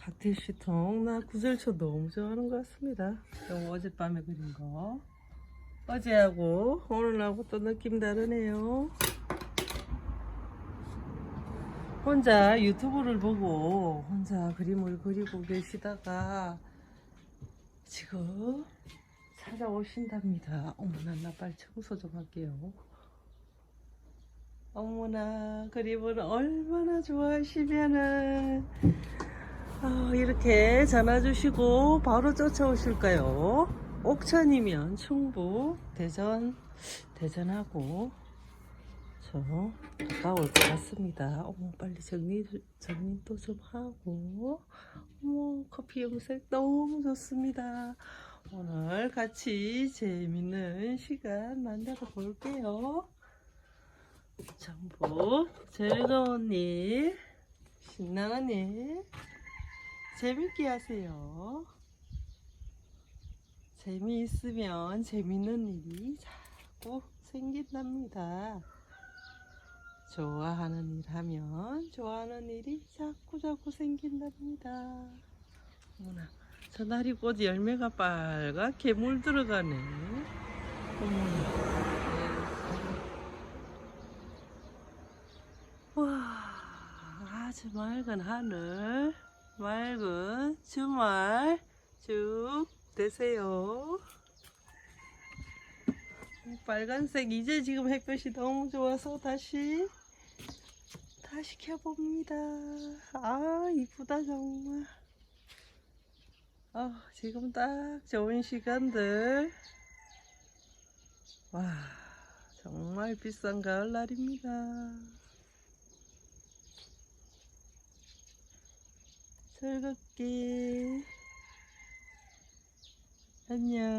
칵테일 시통 나 구절초 너무 좋아하는 것 같습니다. 이거 어젯밤에 그린 거. 어제하고 오늘하고 또 느낌 다르네요. 혼자 유튜브를 보고 혼자 그림을 그리고 계시다가 지금 찾아오신답니다. 어머나 나 빨리 청소 좀 할게요. 어머나 그림을 얼마나 좋아하시면은 아, 이렇게 전화 주시고 바로 쫓아오실까요? 옥천이면 충북 대전 대전하고 저 가까울 것 같습니다. 어머 빨리 정리 정리도 좀 하고 어머 커피 염색 너무 좋습니다. 오늘 같이 재밌는 시간 만들어 볼게요. 전부 즐거운 일, 신나는 일, 재밌게 하세요. 재미있으면 재밌는 일이 자꾸 생긴답니다. 좋아하는 일 하면 좋아하는 일이 자꾸 자꾸 생긴답니다. 어머나, 저 나리꽃 열매가 빨갛게 물들어가네. 어머나. 와, 아주 맑은 하늘, 맑은 주말 쭉 되세요. 빨간색 이제 지금 햇볕이 너무 좋아서 다시 다시 켜봅니다. 아 이쁘다 정말. 아 지금 딱 좋은 시간들. 와 정말 비싼 가을날입니다. 즐겁게 안녕.